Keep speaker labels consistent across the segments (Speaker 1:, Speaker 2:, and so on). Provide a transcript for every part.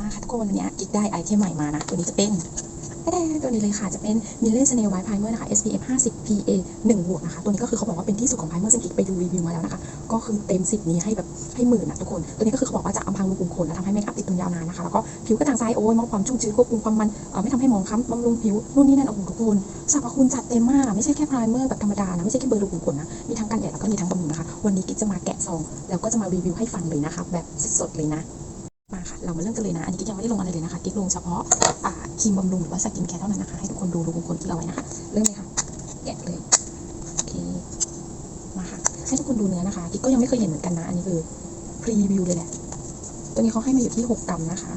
Speaker 1: มากค่ะทุกคนวันนี้กิ๊กได้ไอเทมใหม่มานะ ตัวนี้จะเป็นตัวนี้เลยค่ะ จะเป็นมิลเลนสเนลไวท์ไพรเมอร์นะคะ SPF 50 PA 1บวกนะคะ ตัวนี้ก็คือเขาบอกว่าเป็นที่สุดของไพรเมอร์ซึ่งกิ๊กไปดูรีวิวมาแล้วนะคะ ก็คือเต็ม10นี้ให้แบบให้หมื่นนะทุกคน ตัวนี้ก็คือเขาบอกว่าจะอำพรางรูขุมขนและทำให้เมคอัพติดทนยาวนานนะคะ แล้วก็ผิวกระจ่างใสโอ้ยมอบความชุ่มชื้นควบคุมความมันไม่ทำให้มองคล้ำบำรุงผิวนู่นนี่นั่นโอ้โหทุกคนสรรพคุณจัดเต็มมากไม่ใช่แค่ไพรเมอร์แบบธรรมดานะไม่ใช่แค่เบอร์รูขุมขนนะมีทั้งกันแดดแล้วก็มีทั้งบำรุงนะคะวันนี้กิ๊กจะมาแกะซองแล้วก็จะมารีวิวให้ฟังเลยนะคะแบบสดๆเลยนะ มาค่ะเรามาเริ่มกันเลยนะอันนี้กิ๊กยังไม่ได้ลงอะไรเลยนะคะกิ๊กลงเฉพาะอ่าครีมบำรุงหรือว่าสกินแคร์เท่านั้นนะคะให้ทุกคนดูรูขุมขนที่เราไว้นะคะเริ่มเลยค่ะแกะเลยโอเคมาค่ะให้ทุกคนดูเนื้อนะคะกิ๊กก็ยังไม่เคยเห็นเหมือนกันนะอันนี้คือพรีวิวเลยแหละตัวนี้เขาให้มาอยู่ที่ 6 กรัมนะคะ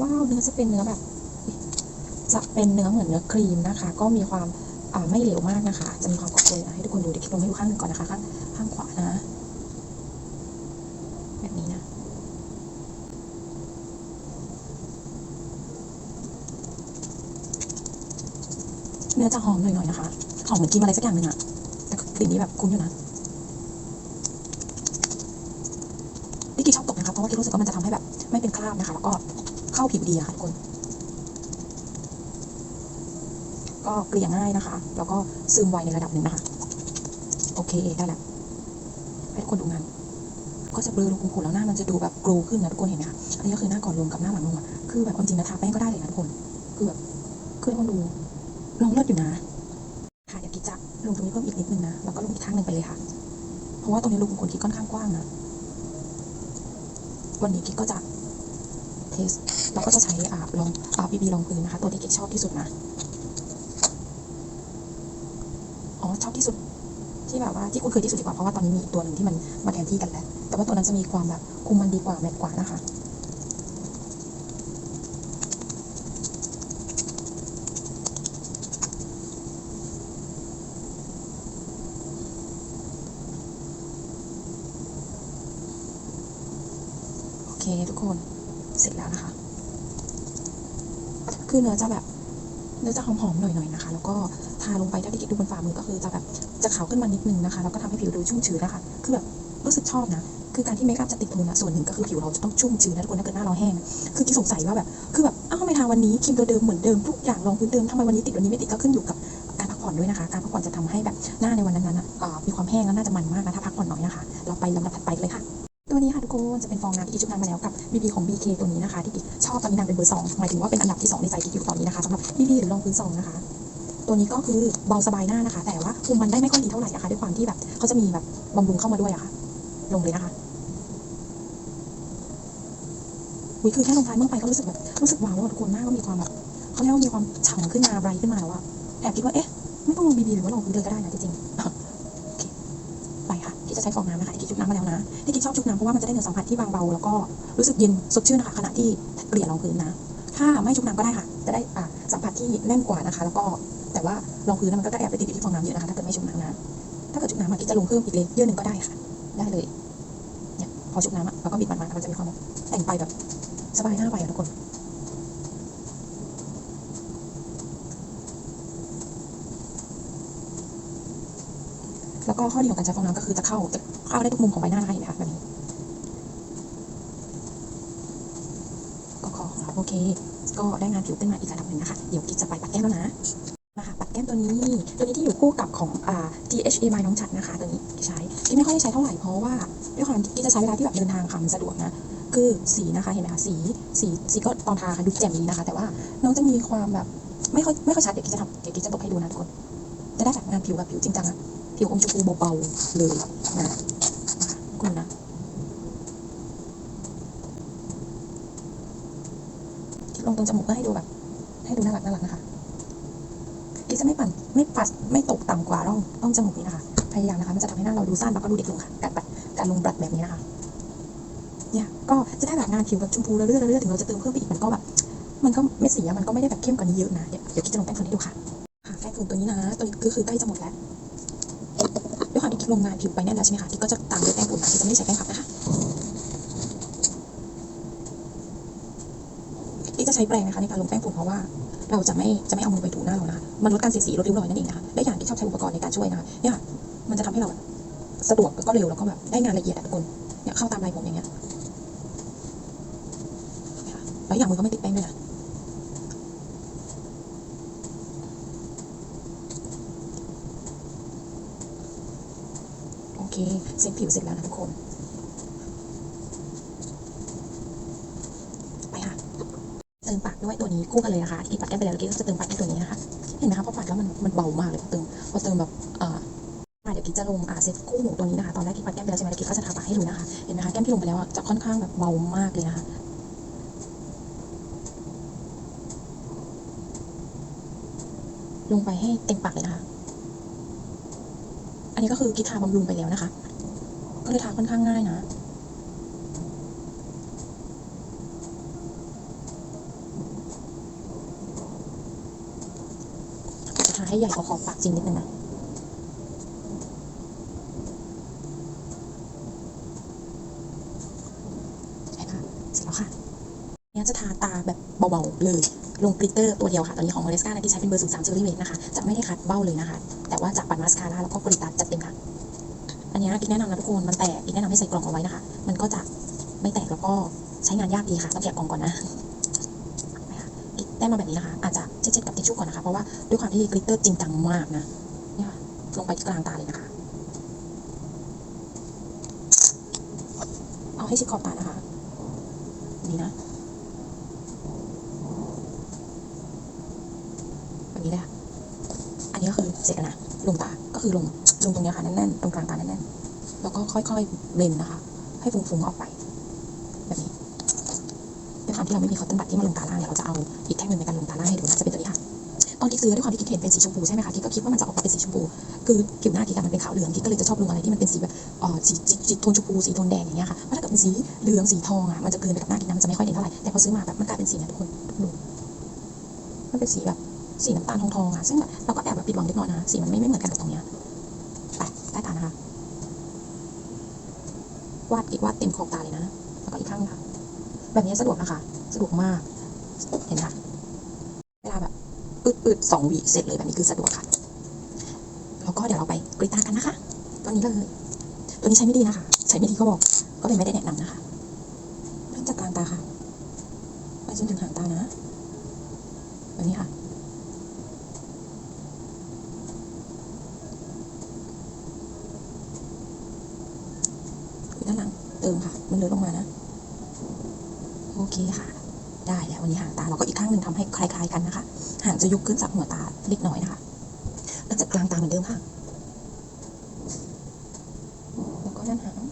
Speaker 1: ว้าวเนื้อจะเป็นเนื้อแบบจะเป็นเนื้อเหมือนเนื้อครีมนะคะ ก็มีความอ่าไม่เหลวมากนะคะ จะมีความกรอบเลยนะให้ทุกคนดูเดี๋ยวกิ๊กลงให้ดูข้างหนึ่งก่อนนะคะข้างข้างขวานะ แบบนี้นะ เนื้อจะหอมหน่อยๆนะคะ หอมเหมือนกินอะไรสักอย่างหนึ่งอะแต่กลิ่นนี้แบบคุ้นอยู่นะที่กิ๊กชอบตกนะคะเพราะว่ากิ๊กรู้สึกว่ามันจะทำให้แบบ ไม่เป็นคราบนะคะ แล้วก็เข้าผิวดีอะค่ะทุกคน ก็เกลี่ยง่ายนะคะ แล้วก็ซึมไวในระดับหนึ่งนะคะ โอเคได้แล้วให้ทุกคนดูงานก็จะเบลอรูขุมขนแล้วหน้ามันจะดูแบบโกลว์ขึ้นนะทุกคนเห็นไหมคะ อันนี้ก็คือหน้าก่อนลงกับหน้าหลังลงอะคือแบบเอาจริงนะทาแป้งก็ได้เลยนะทุกคน คือแบบคือให้คนดู ลองเลิศอยู่นะ ค่ะเดี๋ยวกิ๊กจะลงตรงนี้เพิ่มอีกนิดนึงนะ แล้วก็ลงอีกข้างหนึ่งไปเลยค่ะ เพราะว่าตรงนี้รูขุมขนกิ๊กค่อนข้างกว้างนะ วันนี้กิ๊กก็จะเทส เราก็จะใช้อ่าลองอ่าบีบีรองพื้นนะคะ ตัวที่กิ๊กชอบที่สุดนะ อ๋อชอบที่สุดที่แบบว่าที่คุ้นเคยที่สุดดีกว่าเพราะว่าตอนนี้มีอีกตัวหนึ่งที่มันมาแทนที่กันแล้ว แต่ว่าตัวนั้นจะมีความแบบคุมมันดีกว่าแมตต์กว่านะคะ โอเคทุกคนเสร็จแล้วนะคะ คือเนื้อจะแบบเนื้อจะหอมๆหน่อยๆนะคะ แล้วก็ทาลงไปถ้าที่กิ๊กดูบนฝ่ามือก็คือจะแบบจะขาวขึ้นมานิดนึงนะคะ แล้วก็ทำให้ผิวดูชุ่มชื้นนะคะ คือแบบรู้สึกชอบนะ คือการที่เมคอัพจะติดทนนะส่วนหนึ่งก็คือผิวเราจะต้องชุ่มชื้นนะทุกคนถ้าเกิดหน้าเราแห้ง คือกิ๊กสงสัยว่าแบบ คือแบบ อ้าวทำไมทาวันนี้ครีมตัวเดิมเหมือนเดิมทุกอย่างรองพื้นเดิมทำไมวันนี้ติดวันนี้ไม่ติดก็ขึ้นอยู่กับการพักผ่อนด้วยนะคะ การพักผ่อนจะทำให้แบบหน้าในวันนั้นๆนะอ่ามีความแห้งแล้วน่าจะมันมากนะถ้าพักผ่อนน้อยนะคะ เราไปลำดับถัดไปเลยค่ะ ค่จะเป็นฟองน้ำที่กิ๊กชุบน้ำมาแล้วกับ BB ของ BK ตัวนี้นะคะที่กิ๊กชอบตอนนี้นางเป็นเบอร์สองหมายถึงว่าเป็นอันดับที่สองในใจกิ๊กอยู่ตอนนี้นะคะสำหรับ BB หรือรองพื้นซองนะคะตัวนี้ก็คือเบาสบายหน้านะคะ แต่ว่าคุมมันได้ไม่ค่อยดีเท่าไหร่นะคะด้วยความที่แบบเขาจะมีแบบบำรุงเข้ามาด้วยอะค่ะ ลงเลยนะคะอุ้ยคือแค่ลงท้ายเมื่อไปก็รู้สึกแบบรู้สึกว้าวแล้วอะทุกคนหน้าก็มีความแบบเขาเรียกว่ามีความฉ่ำขึ้นมาไบรท์ขึ้นมาแล้วอะแอบคิดว่าเอ๊ะไม่ต้องลง BB หรือว่าลงพื้นเลยก็ได้นะจริงๆ โอเคไปค่ะที่จะ ใช้ฟองน้ำนะคะที่กิ๊กชุบน้ำมาแล้วนะที่กิ๊กชอบชุบน้ำเพราะว่ามันจะได้เนื้อสัมผัสที่บางเบาแล้วก็รู้สึกเย็นสดชื่นนะคะขณะที่เกลี่ยรองพื้นนะ ถ้าไม่ชุบน้ำก็ได้ค่ะ จะได้อ่าสัมผัสที่แน่นกว่านะคะ แล้วก็แต่ว่ารองพื้นนะมันก็จะแอบไปติดอยู่ที่ฟองน้ำเยอะนะคะถ้าเกิดไม่ชุบน้ำนะถ้าเกิดชุบน้ำมากิ๊กจะลงเพิ่มอีกเลเยอร์หนึ่งก็ได้ค่ะ ได้เลยเนี่ยพอชุบน้ำอะแล้วก็บิดมันมามันจะมีความแบบแต่งไปแบบสบายหน้าไปอะทุกคน แล้วก็ข้อดีของการใช้ฟองน้ำก็คือจะเข้าจะเข้าได้ทุกมุมของใบหน้านะคะเห็นไหมคะแบบนี้ก็ขอของเราโอเค ก็ได้งานผิวขึ้นมาอีกระดับหนึ่งนะคะ เดี๋ยวกิ๊กจะไปปัดแก้มแล้วนะมาค่ะปัดแก้มตัวนี้ตัวนี้ที่อยู่คู่กับของอ่า DHA by น้องฉัดนะคะตัวนี้กิ๊กใช้กิ๊กไม่ค่อยได้ใช้เท่าไหร่เพราะว่าด้วยความกิ๊กจะใช้เวลาที่แบบเดินทางค่ะมันสะดวกนะคือสีนะคะเห็นไหมคะสีสีสีก็ตอนทาค่ะดูแจ่มดีนะคะ แต่ว่าน้องจะมีความแบบไม่ค่อยไม่ค่อยชัดเดี๋ยวกิ๊กจะทำเดี๋ยวกิ๊กจะตกให้ดูนะทุกคน จะได้แบบงานผิวแบบผิวจริงจังอะผิวอมชมพูเบาๆเลยนะคุณนะลงตรงจมูกเพื่อให้ดูแบบ ให้ดูน่ารักน่ารักนะคะกิ๊จะไม่ปั่นไม่ปัดไม่ตกต่ำกว่าร่องร่องจมูกนี้นะคะ พยายามนะคะ มันจะทำให้หน้าเราดูสั้นแล้วก็ดูเด็กลงค่ะ การปัดการลงบลัดแบบนี้นะคะ เนี่ยก็จะได้แบบงานผิวแบบชมพูเรื่อยๆเรื่อยๆถึงเราจะเติมเพิ่มไปอีกมันก็แบบ มันก็ไม่เสียมันก็ไม่ได้แบบเข้มกว่านี้เยอะนะ เดี๋ยวเดี๋ยวกิ๊จะลงแป้งโฟมให้ดูค่ะ แป้งโฟมตัวนี้นะ ตัวนี้ก็คือใกล้จะหมดแล้วด้วยความที่ลงงานผิวไปแน่นแล้วใช่ไหมคะกิ๊กก็จะตามด้วยแป้งฝุ่นนะกิ๊กจะไม่ใช้แป้งพับนะคะที่จะใช้แปรงนะคะในการลงแป้งฝุ่นเพราะว่าเราจะไม่จะไม่เอามือไปถูหน้าเรานะมันลดการเสียสีลดริ้วรอยนั่นเองนะคะและอย่างที่ชอบใช้อุปกรณ์ในการช่วยนะคะเนี่ยค่ะมันจะทำให้เราสะดวกแล้วก็เร็วแล้วก็แบบได้งานละเอียดทุกคนเนี่ยเข้าตามลายผมอย่างเงี้ยแล้วอย่างมือก็ไม่ติดแป้งด้วยนะ เคเซ็ตผิวเสร็จแล้วนะทุกคน ไปค่ะ เติมปากด้วยตัวนี้คู่กันเลยนะคะที่ปัดแก้มไปแล้วเมื่อกี้ก็จะเติมปากด้วยตัวนี้นะคะเห็นไหมคะพอปัดแล้วมันมันเบามากเลยพอเติมพอเติมแบบเอ่อเดี๋ยวกิ๊กจะลงอ่าเซ็ตคู่หูตัวนี้นะคะตอนแรกกิ๊กปัดแก้มไปแล้วใช่ไหมแล้วกิ๊กก็จะทาปากให้ดูนะคะเห็นไหมคะแก้มที่ลงไปแล้วจะค่อนข้างแบบเบามากเลยนะคะลงไปให้เต็มปากเลยนะคะ อันนี้ก็คือกิ๊กทาบำรุงไปแล้วนะคะ ก็เลยทาค่อนข้างง่ายนะจะทาให้ใหญ่กว่าขอบปากจริงนิดนึงนะใช่ค่ะเสร็จแล้วค่ะ นี่ยจะทาตาแบบเบาๆเลย ลงกลิตเตอร์ตัวเดียวค่ะ ตอนนี้ของ m ม r สกาที่ใช้เป็นเบอร์03 Cherry Red นะคะ จะไม่ได้คัดเบ้าเลยนะคะ แต่ว่าจะปัดมาสคาร่าแล้วก็กริตาจัดเต็มค่ะ อันนี้กิ๊กแนะนำนะทุกคน มันแตกกิ๊กแนะนำให้ใส่กล่องเอาไว้นะคะ มันก็จะไม่แตกแล้วก็ใช้งานยากดีค่ะ ต้องแกะกล่องก่อนนะไปค่ะกิ๊กได้มาแบบนี้นะคะ อาจจะเช็ดๆกับทิชชู่ก่อนนะคะ เพราะว่าด้วยความที่กลิตเตอร์จริงจังมากนะเนี่ยค่ะลงไปที่กลางตาเลยนะคะ เอาให้ชิดขอบตานะคะ นี่นะ แบบ นี้เลยค่ะอันนี้ก็คือเสร็จแล้วนะลงตาก็คือลงลงตรงนี้ค่ะแน่นๆตรงกลางตาแน่นๆแล้วก็ค่อยๆเบลนนะคะ ให้ฟุ้งๆออกไปแบบนี้ด้วยความที่เราไม่มีคอตตอนบัดที่มาลงตาล่างเนี่ยเราจะเอาอีกแท่งหนึ่งในการลงตาล่างให้ดูนะจะเป็นตัวนี้ค่ะตอนที่ซื้อด้วยความที่กิ๊กเห็นเป็นสีชมพูใช่ไหมคะกิ๊กก็คิดว่ามันจะออกมาเป็นสีชมพูคือผิวหน้ากิ๊กมันเป็นขาวเหลืองกิ๊กก็เลยจะชอบลงอะไรที่มันเป็นสีแบบอ่อสีสีโทนชมพูสีโทนแดงอย่างเงี้ยค่ะเพราะถ้าเกิดเป็นสีเหลืองสีทองอะมันจะเกลืนไปกับหน้ากิ๊กนะมันจะไม่ค่อยเด่นเท่าไหร่แต่พอซื้อมาแบบมันกลายเป็นสีเนี่ยทุกคนดูมันเป็นสีแบบ สีน้ำตาลทองๆอะซึ่งแบบเราก็แอบแบบผิดหวังเล็กน้อยนะสีมันไม่ไม่เหมือนกันกับตรงเนี้ยไปใต้ตานะคะ วาดกิ๊กวาดเต็มขอบตาเลยนะ แล้วก็อีกข้างนึงค่ะ แบบนี้สะดวกนะคะ สะดวกมาก เห็นไหมคะเวลาแบบอึดๆสองวิเสร็จเลยแบบนี้คือสะดวกค่ะ แล้วก็เดี๋ยวเราไปกรีดตากันนะคะตัวนี้เลย ตัวนี้ใช้ไม่ดีนะคะ ใช้ไม่ดีก็บอก ก็เลยไม่ได้แนะนำนะคะเริ่มจากกลางตาค่ะ ไปจนถึงหางตานะ แบบนี้ค่ะ คือ ด้านหลังเติมค่ะ มันเลื้อยลงมานะ โอเคค่ะ ได้แล้ววันนี้ห่างตาเราก็อีกข้างหนึ่งทำให้คล้ายๆกันนะคะ ห่างจะยกขึ้นจากหัวตาเล็กน้อยนะคะแล้วจัดกลางตาเหมือนเดิมค่ะ แล้วก็ด้านหาง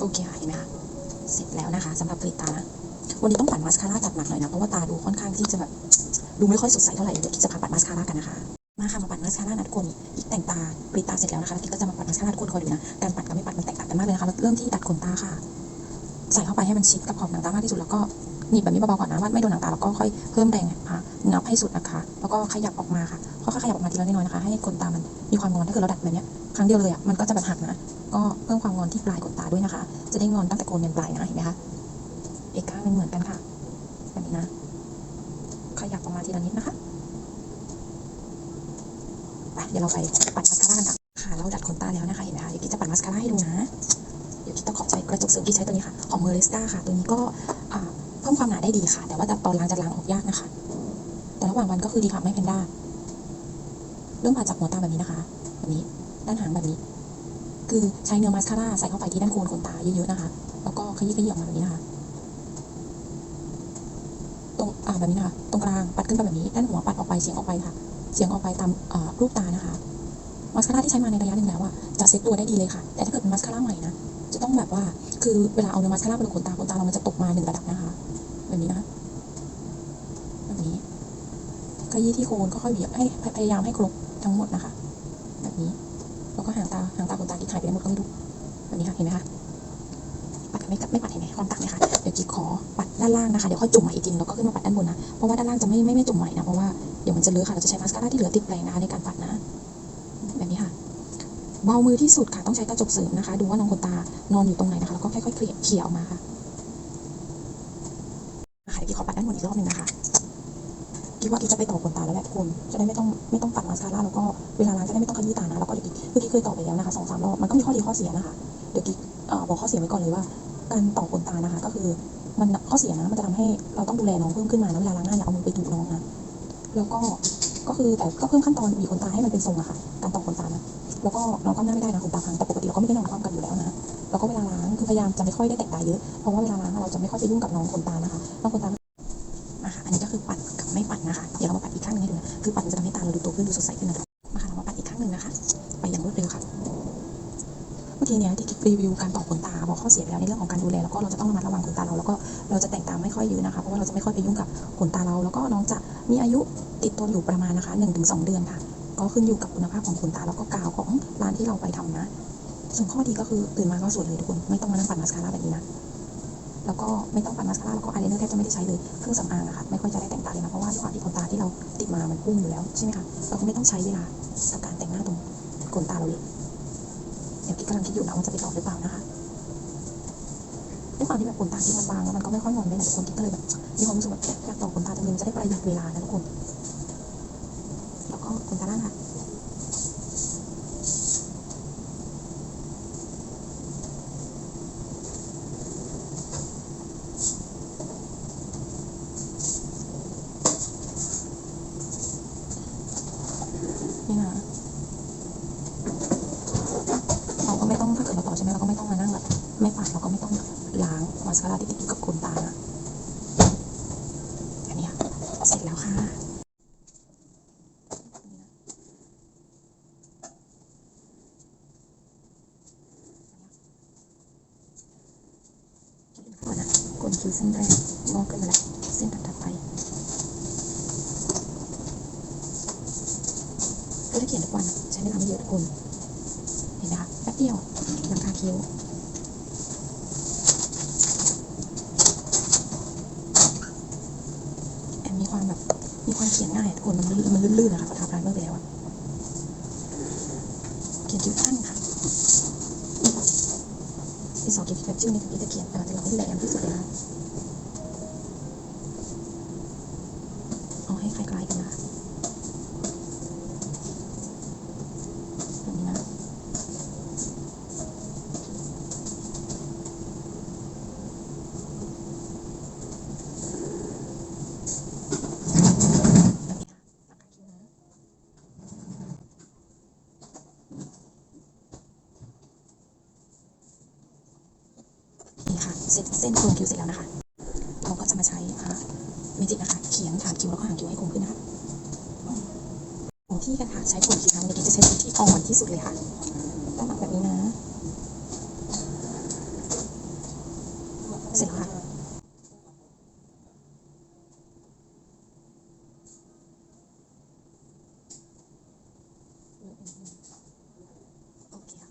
Speaker 1: โอเคค่ะเห็นไหมคะเสร็จแล้วนะคะสำหรับกรีดตานะวันนี้ต้องปัดมาสคาร่าจัดหนักหน่อยนะเพราะว่าตาดูค่อนข้างที่จะแบบดูไม่ค่อยสดใสเท่าไหร่เดี๋ยวกิ๊กจะพาปัดมาสคาร่ากันนะคะมาค่ะมาปัดมาสคาร่านะทุกคนอีกแต่งตากรีดตาเสร็จแล้วนะคะแล้วก็จะมาปัดมาสคาร่าทุกคนคอยดูนะการปัดกับไม่ปัดมันแตกต่างกันมากเลยนะคะแล้วเริ่มที่ดัดขนตาค่ะ ใส่เข้าไปให้มันชิดกับขอบหนังตามากที่สุดแล้วก็หนีบแบบนี้เบาๆก่อนนะว่าไม่โดนหนังตาแล้วก็ค่อยเพิ่มแรงค่ะงับให้สุดนะคะ แล้วก็ขยับออกมาค่ะ ค่อยๆขยับออกมาทีละน้อยๆนะคะ ให้ขนตามันมีความงอนถ้าเกิดเราดัดแบบนี้ครั้งเดียวเลยอะมันก็จะแบบหักนะ ก็เพิ่มความงอนที่ปลายขนตาด้วยนะคะ จะได้งอนตั้งแต่โคนยันปลายนะเห็นไหมคะอีกข้างนึงเหมือนกันค่ะแบบนี้นะ ขยับออกมาทีละนิดนะคะไปเดี๋ยวเราไปปัดมาสคาร่ากันค่ะค่ะเราดัดขนตาแล้วนะคะเห็นไหมคะเดี๋ยวกิ๊จะปัดมาสคาร่าให้ดูนะเดี๋ยวกิ๊กต้องขอใช้กระจกเสริมที่ใช้ตัวนี้ค่ะของเมอร์เลสกาค่ะ ตัวนี้ก็เพิ่มความหนาได้ดีค่ะ แต่ว่าตอนล้างจะล้างออกยากนะคะ แต่ระหว่างวันก็คือดีค่ะไม่แพนด้า เริ่มมาจากหัวตาแบบนี้นะคะ แบบนี้ ด้านหางแบบนี้ คือใช้เนื้อมาสคาร่าใส่เข้าไปที่ด้านโคนขนตาเยอะๆนะคะ แล้วก็ขยี้ขยี้ออกมาแบบนี้นะคะ ตรงอ่าแบบนี้นะคะ ตรงกลางปัดขึ้นไปแบบนี้ ด้านหัวปัดออกไปเฉียงออกไปค่ะ เฉียงออกไปตามรูปตานะคะมาสคาร่าที่ใช้มาในระยะหนึ่งแล้วอะจะเซ็ตตัวได้ดีเลยค่ะ แต่ถ้าเกิดเป็นมาสคาร่าใหม่นะ จะต้องแบบว่า คือเวลาเอาเนื้อมาสคาร่าไปลงขนตาขนตาเรามันจะตกมาหนึ่งระดับนะคะ แบบนี้นะคะแบบนี้ขยี้ที่โคนก็ค่อยๆบีบให้พยายามให้ครบ ทั้งหมดนะคะ แบบนี้ แล้วก็หางตาหางตาขนตาที่หายไปไหนหมดก็ไม่รู้แบบนี้ค่ะ เห็นไหมคะปัดไม่กับไม่ปัดเห็นไหมความต่างไหมคะเดี๋ยวกิ๊กขอปัดด้านล่างนะคะ เดี๋ยวค่อยจุ่มใหม่อีกทีแล้วก็ขึ้นมาปัดด้านบนนะ เพราะว่าด้านล่างจะไม่ไม่ไม่จุ่มใหม่นะ เพราะว่าเดี๋ยวมันจะเลอะค่ะ เราจะใช้มาสคาร่าที่เหลือติดแปรงนะคะในการปัดนะ แบบนี้ค่ะเบามือที่สุดค่ะ ต้องใช้กระจกเสริมนะคะ ดูว่าน้องขนตานอนอยู่ตรงไหนนะคะ แล้วก็ค่อยๆเคลียเขี่ยออกมาค่ะค่ะเดี๋ยวกิ๊กขอปัดด้านบนอีกรอบหนึงนะคะ กิ๊กว่ากิ๊กจะไปต่อขนตาแล้วแหละทุกคนจะได้ไม่ต้องไม่ต้องปัดมาสคาร่าแล้วก็เวลาล้างจะได้ไม่ต้องขยี้ตานะแล้วก็เดี๋ยวกิ๊กคือกิ๊กเคยต่อไปแล้วนะคะสองสามรอบมันก็มีข้อดีข้อเสียนะคะเดี๋ยวกิ๊กบอกข้อเสียไว้ก่อนเลยว่า การต่อขนตานะคะ ก็คือมันข้อเสียนะมันจะทำให้เราต้องดูแลน้องเพิ่มขึ้นมานะเวลาล้างหน้าอย่าเอามือไปถูน้องนะแล้วก็ก็คือแต่ก็เพิ่มขั้นตอนบีขนตาให้มันเป็นทรงอะค่ะ การต่อขนตานะแล้วก็น้องก้มหน้าไม่ได้นะขนตาพังแต่ปกติเราก็ไม่ได้นอนคว่ำกันอยู่แล้วนะแล้วก็เวลาล้างคือพยายามจะไม่ค่อยได้แต่งตาเยอะเพราะว่าเวลาล้างเราจะไม่ค่อยไปยุ่งกับน้องขนตานะคะน้องขนตา คือปัดมันจะทำให้ตาเราดูโตขึ้นดูสดใสขึ้นนะคะมาค่ะเรามาปัดอีกข้งหนึ่งนะคะ ไปอย่างรวดเร็วค่ะเมื่อกี้เนี้ยที่รีวิวการต่อขนตาบอกข้อเสียไปแล้วในเรื่องของการดูแลแล้วก็เราจะต้องระมัดระวังขนตาเราแล้วก็เราจะแต่งตาไม่ค่อยเยอะนะคะเพราะว่าเราจะไม่ค่อยไปยุ่งกับขนตาเรา แล้วก็น้องจะมีอายุติดตัวอยู่ประมาณนะคะ1-2 เดือนค่ะ ก็ขึ้นอยู่กับคุณภาพของขนตาแล้วก็กาวของร้านที่เราไปทำนะส่วนข้อดีก็คือตื่นมาก็สวยเลยทุกคนไม่ต้องมานั่งปัดมาสคาร่าแบบนี้นะ แล้วก็ไม่ต้องปัดมาสคาร่าแล้วก็อายไลเนอร์แทบจะไม่ได้ใช้เลยเครื่องสำอางอะค่ะไม่ค่อยจะได้แต่งตาเลยนะเพราะว่าด้วยความที่ขนตาที่เราติดมามันพุ่งอยู่แล้วใช่ไหมคะเราก็ไม่ต้องใช้เวลากับการแต่งหน้าตรงขนตาเราเลยเดี๋ยวกิ๊กกำลังคิดอยู่นะว่าจะไปต่อหรือเปล่านะคะด้วยความที่แบบขนตาที่มันบางแล้วมันก็ไม่ค่อยงอนเลยนะทุกคนกิ๊กก็เลยแบบมีความรู้สึกแบบอยากต่อขนตาจังเลยมันจะได้ประหยัดเวลานะทุกคน แล้วก็ขนตาล่างค่ะนี่นะ เราก็ไม่ต้องถ้าเกิดเราต่อใช่ไหมเราก็ไม่ต้องมานั่งแบบไม่ปัดเราก็ไม่ต้องล้างมาสคาร่าที่ติดอยู่กับขนตานะอันนี้ค่ะ เสร็จแล้วค่ะก่อนนะกดคิ้วเส้นแรกงอกขึ้นมาแล้วเส้นถัดๆไปก็ถ้าเขียนทุกวันอะใช้เวลาไม่เยอะทุกคน เห็นไหมคะแป๊บเดียวหลังคาคิ้วแอบมี ความแบบมีความเขียนง่ายทุกคนมันลื่นมันลื่นๆนะคะพอทาพรายเมื่อไปแล้วอะเขียนคิ้วสั้นค่ะที่สองเขียนแบบชื่อนี้ถึงที่จะเขียนออแต่เราให้แหลมที่สุดเลยนะคะเอาให้คล้ายๆกันนะคะแบบนี้นะ แบบนี้ค่ะหลังคาคิ้วนะนี่ค่ะเส้นเส้นโคิ้วเสร็จแล้วนะคะเราก็จะมาใช้อ่าเมจิกนะคะ เขียนฐานคิ้วแล้วก็หางคิ้วให้คมขึ้นนะคะของที่กันค่ะ ใช้โครงคิ้วนะเมื่อกี้จะใช้ชุดที่อ่อนที่สุดเลยค่ะต้องแบบนี้นะ เสร็จแล้วค่ะ โอเคค่ะ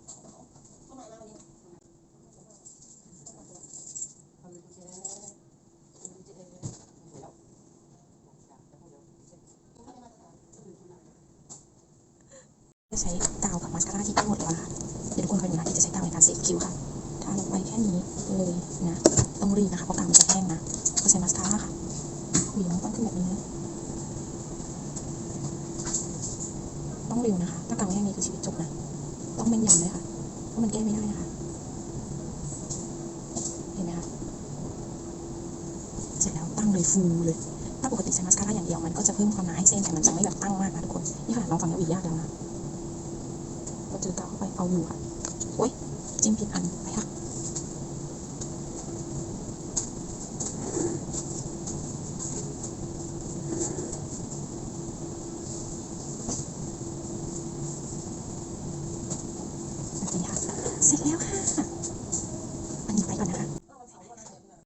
Speaker 1: จะ ใช้กาวกับมาสคาร่าที่ใกล้หมดแล้วนะคะเดี๋ยวทุกคนคอยดูนะที่จะใช้กาวในการเซตคิ้วค่ะทาลงไปแค่นี้เลยนะ ต้องรีบนะคะเพราะกาวมันจะแห้งนะก็ใช้มาสคาร่าค่ะหวีน้องต้องขึ้นแบบนี้นะต้องเร็วนะคะ ถ้ากาวแห้งนี่คือชีวิตจบนะต้องแม่นยำเลยค่ะเพราะมันแก้ไม่ได้นะคะเห็นไหมคะเสร็จแล้วตั้งเลยฟูเลยถ้าปกติใช้มาสคาร่าอย่างเดียวมันก็จะเพิ่มความหนาให้เส้นแต่มันจะไม่แบบตั้งมากนะทุกคนนี่ค่ะน้องฟังแล้วอีกยากแล้วนะ จะต้องไปเอาหมวดโอ้ยจิ้มผิดอันไปค่ะ